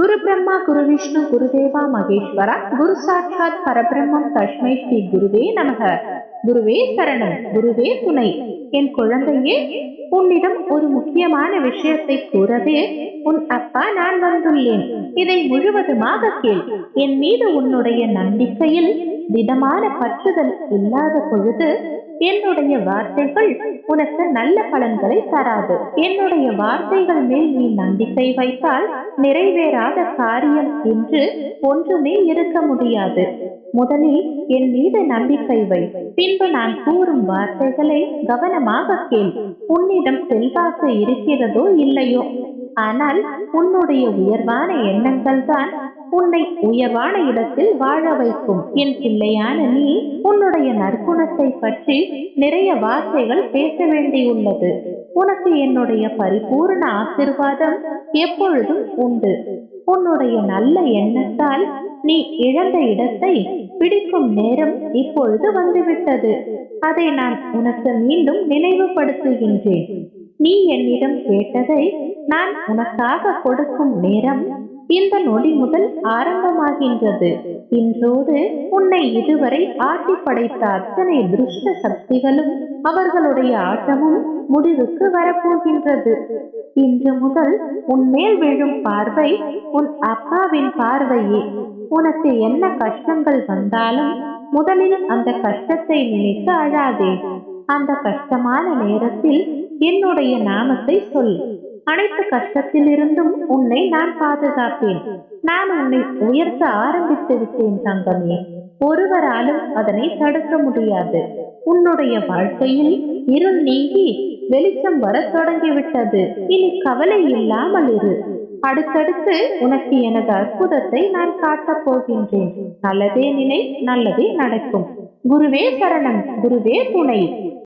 குரு பிரம்மா குரு விஷ்ணு குருதேவா மகேஸ்வரா குரு சாட்சாத் பரபிரம்மம் தஷ்மை ஸ்ரீ குருவே நமக. குருவே சரணம் குருவே துணை. என் குழந்தையே உன்னிடம் ஒரு முக்கியமான விஷயத்தை கூறவே உன் அப்பா நான் வந்துள்ளேன். இதை முழுவதுமாக கேள். என் மீது உன்னுடைய நம்பிக்கையில் திடமான பற்றுதல் இல்லாத பொழுது என்னுடைய வார்த்தைகள் உனக்கு நல்ல பலன்களை தராது. என்னுடைய வார்த்தைகள் மேல் நீ நம்பிக்கை வைத்தால் நிறைவேறாத காரியம் என்று ஒன்றுமே இருக்க முடியாது. முதலில் என் மீது நம்பிக்கை வை. பின்பு நான் கூறும் வார்த்தைகளை கவனமாக கேள். உன்னிடம் செல்வாக்கு இருக்கிறதோ இல்லையோ? ஆனால் உன்னுடைய உயர்வான எண்ணங்கள் தான் உன்னை உயர்வான இடத்தில் வாழ வைக்கும். என் பிள்ளையான நீ உன்னுடைய நற்குணத்தை பற்றி நிறைய வார்த்தைகள் பேச வேண்டியுள்ளது. உனக்கு என்னுடைய பரிபூர்ண ஆசிர்வாதம் எப்பொழுதும் உண்டு. உன்னுடைய நல்ல எண்ணத்தால் நீ இழந்த இடத்தை பிடிக்கும் நேரம் இப்பொழுது வந்துவிட்டது. அதை நான் உனக்கு மீண்டும் நினைவுபடுத்துகின்றேன். நீ என்னிடம் கேட்டதை நான் உனக்காக கொடுக்கும் நேரம் இந்த நொடி முதல் ஆரம்பமாகின்றது. இன்றோடு உன்னை இதுவரை ஆட்டி படைத்த அத்தனை துருஷ்ட சக்திகளும் அவர்களுடைய ஆட்டமும் முடிவுக்கு வரப்போகின்றது. இன்று முதல் உன் மேல் விழும் பார்வை உன் அப்பாவின் பார்வையே. உனக்கு என்ன கஷ்டங்கள் வந்தாலும் முதலில் அந்த கஷ்டத்தை நினைத்து அழாதே. அந்த கஷ்டமான நேரத்தில் என்னுடைய நாமத்தை சொல். அனைத்து கஷ்டத்திலிருந்தும் உன்னை நான் பாதுகாப்பேன். நான் உன்னை உயர்த்த ஆரம்பித்து விட்டேன் தங்கமே. ஒருவராலும் அதனை தடுக்க முடியாது. உன்னுடைய வாழ்க்கையில் இருள் நீங்கி வெளிச்சம் வர தொடங்கிவிட்டது. இனி கவலை இல்லாமல் இரு. அடுத்தடுத்து உனக்கு எனது அற்புதத்தை நான் காட்டப் போகின்றேன். நல்லதே நினை நல்லதே நடக்கும். குருவே சரணம் குருவே துணை.